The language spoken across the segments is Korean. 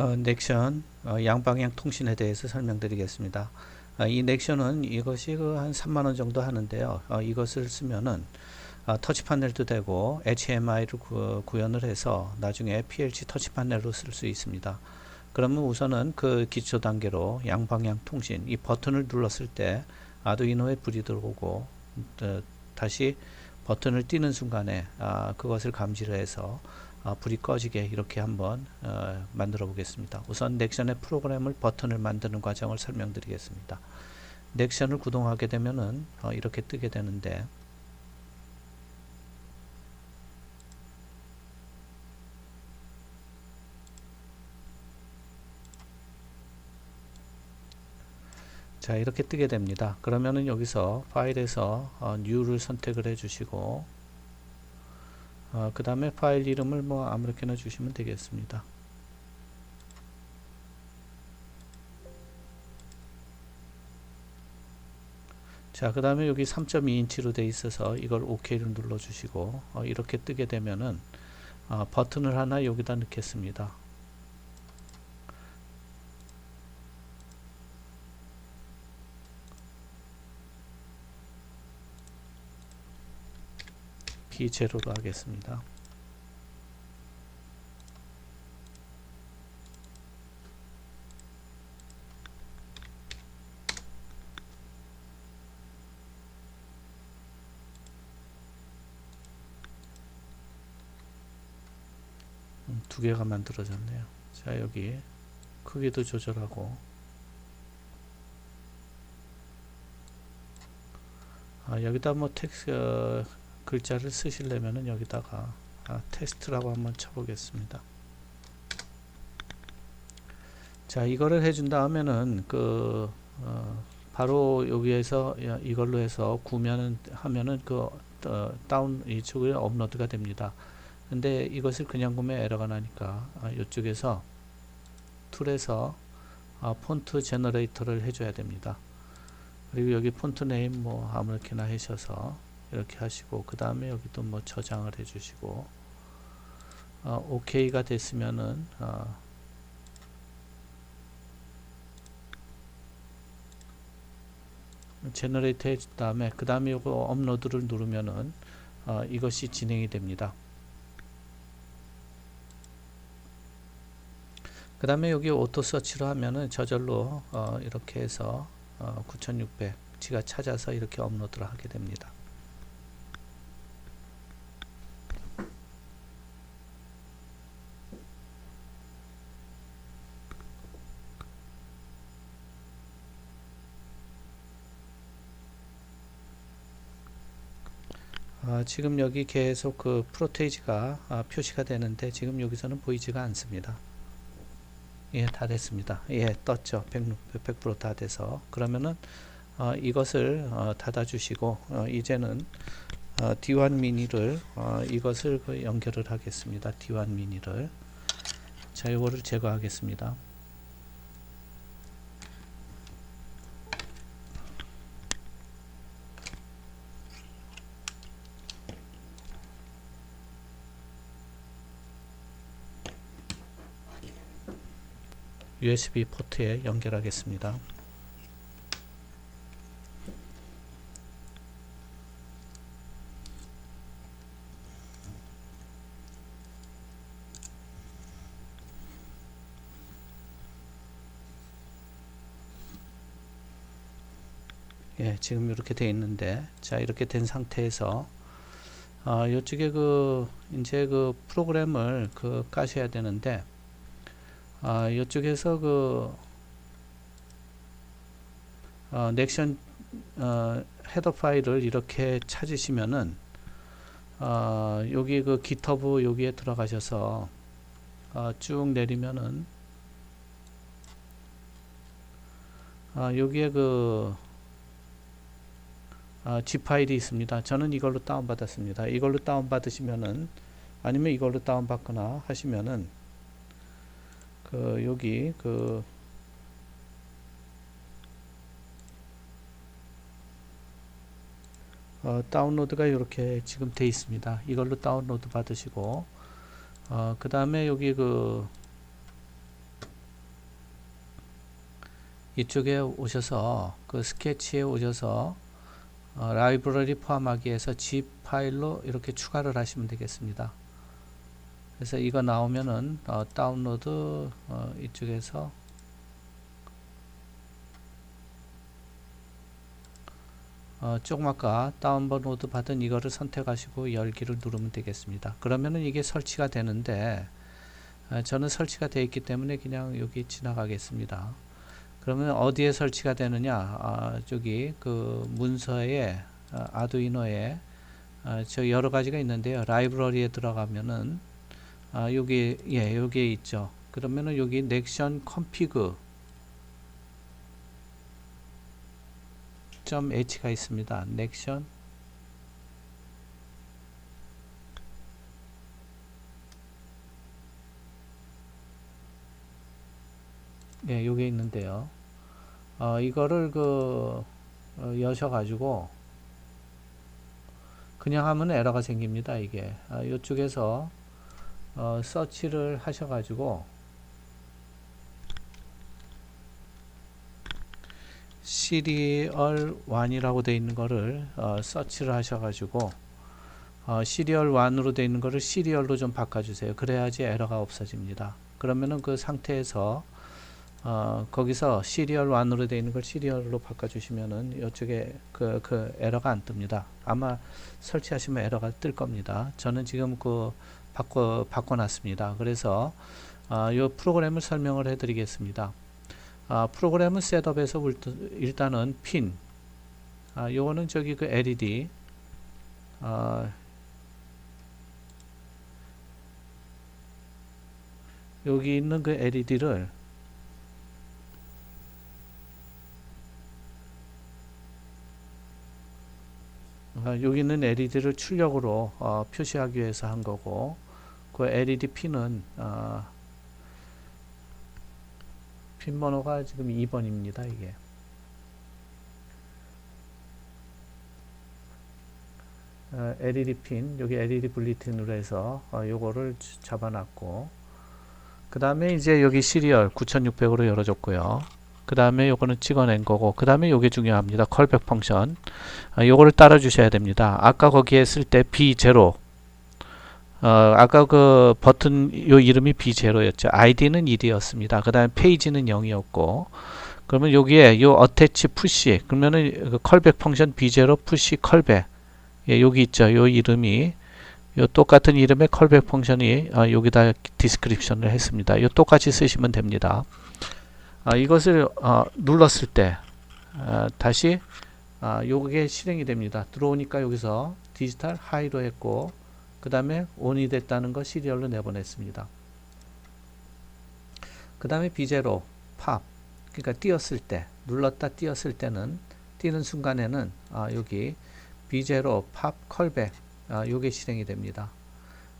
어, 넥션 어, 양방향 통신에 대해서 설명드리겠습니다. 어, 이 넥션은 이것이 그 한 3만 원 정도 하는데요. 어, 이것을 쓰면은 어, 터치 파넬도 되고 HMI를 구, 구현을 해서 나중에 PLC 터치 파넬로 쓸 수 있습니다. 그러면 우선은 그 기초 단계로 양방향 통신 이 버튼을 눌렀을 때 아두이노에 불이 들어오고 어, 다시 버튼을 띄는 순간에 아, 그것을 감지를 해서 아, 불이 꺼지게 이렇게 한번 어, 만들어 보겠습니다. 우선 넥션의 프로그램을 버튼을 만드는 과정을 설명드리겠습니다. 넥션을 구동하게 되면은 어, 이렇게 뜨게 되는데 자 이렇게 뜨게 됩니다. 그러면은 여기서 파일에서 어, New를 선택을 해 주시고 어, 그 다음에 파일 이름을 뭐 아무렇게나 주시면 되겠습니다. 자, 그 다음에 여기 3.2인치로 돼 있어서 이걸 OK를 눌러 주시고 어, 이렇게 뜨게 되면은 어, 버튼을 하나 여기다 넣겠습니다. 비제로로 하겠습니다. 음, 두 개가 만들어졌네요. 자 여기 크기도 조절하고 아, 여기다 뭐 텍스 어, 글자를 쓰시려면은 여기다가 아, 테스트라고 한번 쳐보겠습니다. 자 이거를 해준 다음에는 그 어, 바로 여기에서 야, 이걸로 해서 구면 하면은 그 어, 다운 이쪽에 업로드가 됩니다. 근데 이것을 그냥 보면 에러가 나니까 아, 이쪽에서 툴에서 아, 폰트 제너레이터를 해줘야 됩니다. 그리고 여기 폰트 네임 뭐 아무렇게나 하셔서 이렇게 하시고 그 다음에 여기도 뭐 저장을 해주시고 어, OK가 됐으면은 어, 제너레이터 해준 다음에 그 다음에 이거 업로드를 누르면은 어, 이것이 진행이 됩니다. 그 다음에 여기 오토 서치로 하면은 저절로 어, 이렇게 해서 어, 9600 지가 찾아서 이렇게 업로드를 하게 됩니다. 아, 지금 여기 계속 그 프로테이지가 아, 표시가 되는데 지금 여기서는 보이지가 않습니다. 예, 다 됐습니다. 예, 떴죠. 100%, 100%다 돼서. 그러면은 어, 이것을 어, 닫아 주시고 어, 이제는 어, D1 미니를 어, 이것을 그 연결을 하겠습니다. D1 미니를 자, 이거를 제거하겠습니다. USB 포트에 연결하겠습니다. 예, 지금 이렇게 돼 있는데, 자, 이렇게 된 상태에서, 어, 이쪽에 그, 이제 그 프로그램을 그 까셔야 되는데, 아, 이쪽에서 그 어, 넥션 어, 헤더 파일을 이렇게 찾으시면은 어, 여기 그 GitHub 여기에 들어가셔서 어, 쭉 내리면은 어, 여기에 그 어, G 파일이 있습니다. 저는 이걸로 다운 받았습니다. 이걸로 다운 받으시면은 아니면 이걸로 다운 받거나 하시면은 그 여기 그 어, 다운로드가 이렇게 지금 돼 있습니다. 이걸로 다운로드 받으시고 어, 그 다음에 여기 그 이쪽에 오셔서 그 스케치에 오셔서 어, 라이브러리 포함하기 위해서 zip 파일로 이렇게 추가를 하시면 되겠습니다. 그래서 이거 나오면은 어, 다운로드 어, 이쪽에서 어, 조금 아까 다운로드 받은 이거를 선택하시고 열기를 누르면 되겠습니다. 그러면은 이게 설치가 되는데 어, 저는 설치가 되어 있기 때문에 그냥 여기 지나가겠습니다. 그러면 어디에 설치가 되느냐? 아, 저기 그 문서에 아, 아두이노에 아, 저 여러 가지가 있는데요. 라이브러리에 들어가면은 아, 여기 예 여기에 있죠. 그러면은 여기 넥션 컴피그 점 h가 있습니다. 넥션 예, 요게 있는데요. 어, 이거를 그 어, 여셔 가지고 그냥 하면 에러가 생깁니다. 이게 아, 이쪽에서 어, 서치를 하셔가지고 시리얼 1이라고 되어 있는 거를 어, 서치를 하셔가지고 어, 시리얼 1으로 되어 있는 거를 시리얼로 좀 바꿔주세요. 그래야지 에러가 없어집니다. 그러면은 그 상태에서 어, 거기서 시리얼 1으로 되어 있는 걸 시리얼로 바꿔주시면은 이쪽에 그, 그 에러가 안 뜹니다. 아마 설치하시면 에러가 뜰 겁니다. 저는 지금 그 바꿔, 바꿔놨습니다. 그래서 어, 이 프로그램을 설명을 해드리겠습니다. 아, 프로그램은 셋업에서 일단은 핀, 아, 요거는 저기 그 LED, 아, 여기 있는 그 LED를 여기 있는 LED를 출력으로 어, 표시하기 위해서 한 거고 그 LED 핀은 어, 핀 번호가 지금 2번입니다. 이게 어, LED 핀 여기 LED 블리틴으로 해서 어, 요거를 잡아놨고 그 다음에 이제 여기 시리얼 9600으로 열어줬고요. 그 다음에 요거는 찍어낸 거고 그 다음에 요게 중요합니다. 컬백 펑션 아, 요거를 따라 주셔야 됩니다. 아까 거기에 쓸 때 B0 어, 아까 그 버튼 요 이름이 B0였죠. 아이디는 1이었습니다. 그 다음에 페이지는 0이었고 그러면 여기에 요 어태치 푸시 그러면은 그 컬백 펑션 B0 푸시 컬백 예, 여기 있죠. 요 이름이 요 똑같은 이름의 컬백 펑션이 아, 여기다 디스크립션을 했습니다. 요 똑같이 쓰시면 됩니다. 아, 이것을 어, 눌렀을 때 아, 다시 아, 요게 실행이 됩니다. 들어오니까 여기서 디지털 하이로 했고 그 다음에 온이 됐다는 거 시리얼로 내보냈습니다. 그 다음에 비제로 팝 그러니까 띄었을 때 눌렀다 띄었을 때는 띄는 순간에는 아, 여기 비제로 팝 컬백 아, 요게 실행이 됩니다.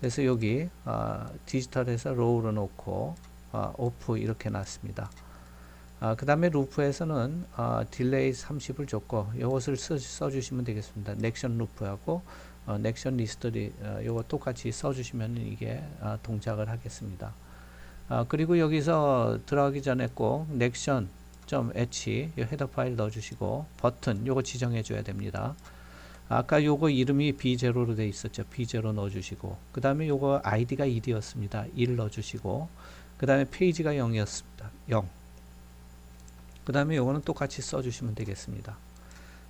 그래서 여기 아, 디지털에서 로우로 놓고 아, 오프 이렇게 놨습니다. 아, 그 다음에 루프에서는 아, 딜레이 30을 줬고 이것을 써, 주시면 되겠습니다. 넥션 루프하고 어, 넥션 리스트리 어, 요거 똑같이 써주시면 이게 아, 동작을 하겠습니다. 아, 그리고 여기서 들어가기 전에 꼭 넥션 h 헤더 파일 넣어주시고 버튼 요거 지정해 줘야 됩니다. 아까 요거 이름이 B0로 돼 있었죠. B0 넣어주시고 그 다음에 요거 아이디가 1이었습니다. 1 넣어주시고 그 다음에 페이지가 0이었습니다. 0. 그 다음에 요거는 똑같이 써주시면 되겠습니다.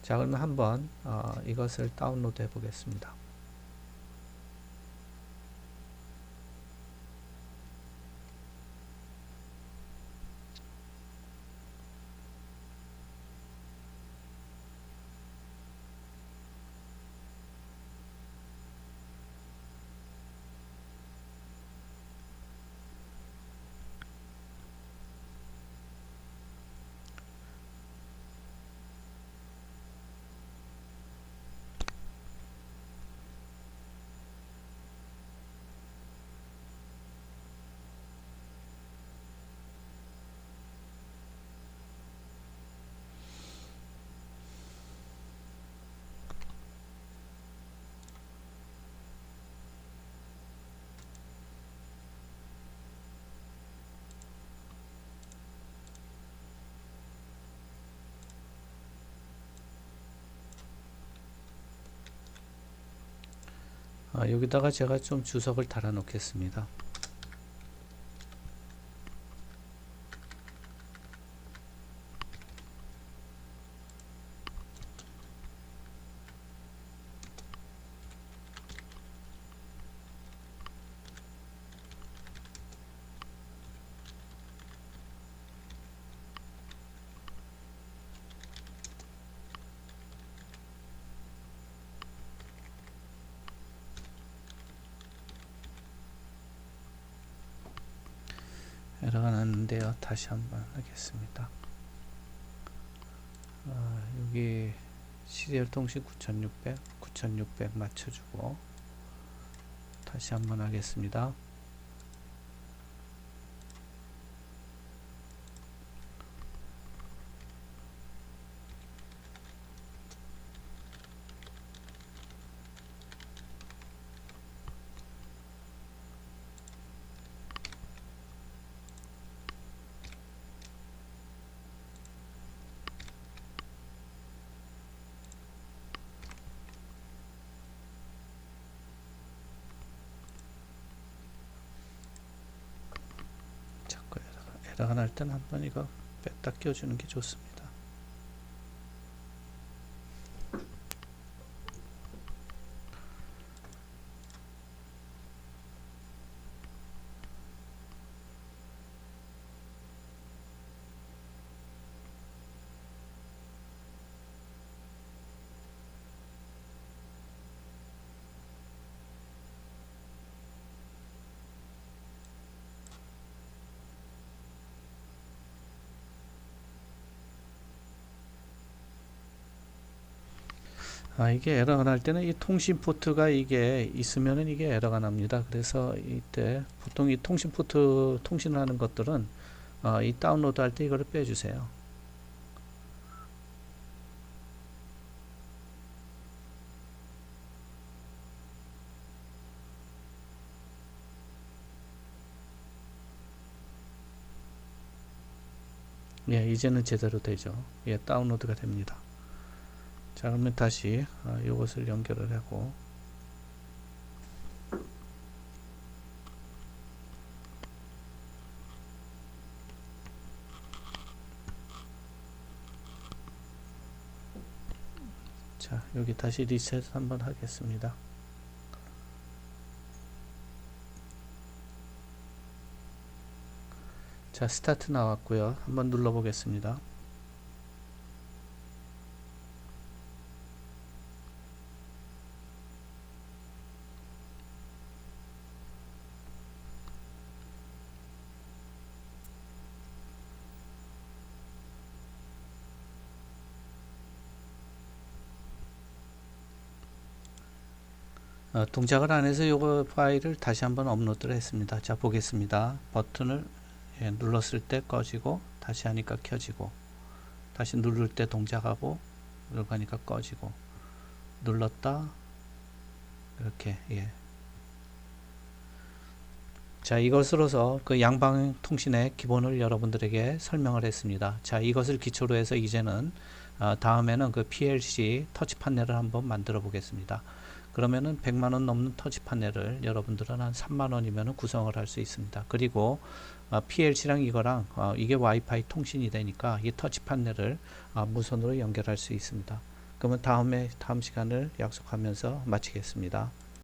자 그러면 한번 어, 이것을 다운로드 해 보겠습니다. 여기다가 제가 좀 주석을 달아 놓겠습니다. 에러가 났는데요. 다시 한번 하겠습니다. 아, 여기 시리얼 통신 9600, 9600 맞춰주고 다시 한번 하겠습니다. 자꾸 에러가, 에러가 날 때는 한 번 이거 뺐다 껴주는 게 좋습니다. 아 이게 에러가 날 때는 이 통신 포트가 이게 있으면은 이게 에러가 납니다. 그래서 이때 보통 이 통신 포트 통신을 하는 것들은 어, 이 다운로드 할 때 이거를 빼주세요. 예, 이제는 제대로 되죠. 예, 다운로드가 됩니다. 자, 그러면 다시 어, 이것을 연결을 하고 자, 여기 다시 리셋 한번 하겠습니다. 자, 스타트 나왔고요. 한번 눌러 보겠습니다. 어, 동작을 안 해서 요거 파일을 다시 한번 업로드를 했습니다. 자 보겠습니다. 버튼을 예, 눌렀을 때 꺼지고 다시 하니까 켜지고 다시 누를 때 동작하고 이렇게 하니까 꺼지고 눌렀다 이렇게 예. 자 이것으로서 그 양방 통신의 기본을 여러분들에게 설명을 했습니다. 자 이것을 기초로 해서 이제는 어, 다음에는 그 PLC 터치 판넬을 한번 만들어 보겠습니다. 그러면은 100만 원 넘는 터치 판넬을 여러분들은 한 3만 원이면 구성을 할 수 있습니다. 그리고 어, PLC랑 이거랑 어, 이게 와이파이 통신이 되니까 이 터치 판넬을 어, 무선으로 연결할 수 있습니다. 그러면 다음에 다음 시간을 약속하면서 마치겠습니다.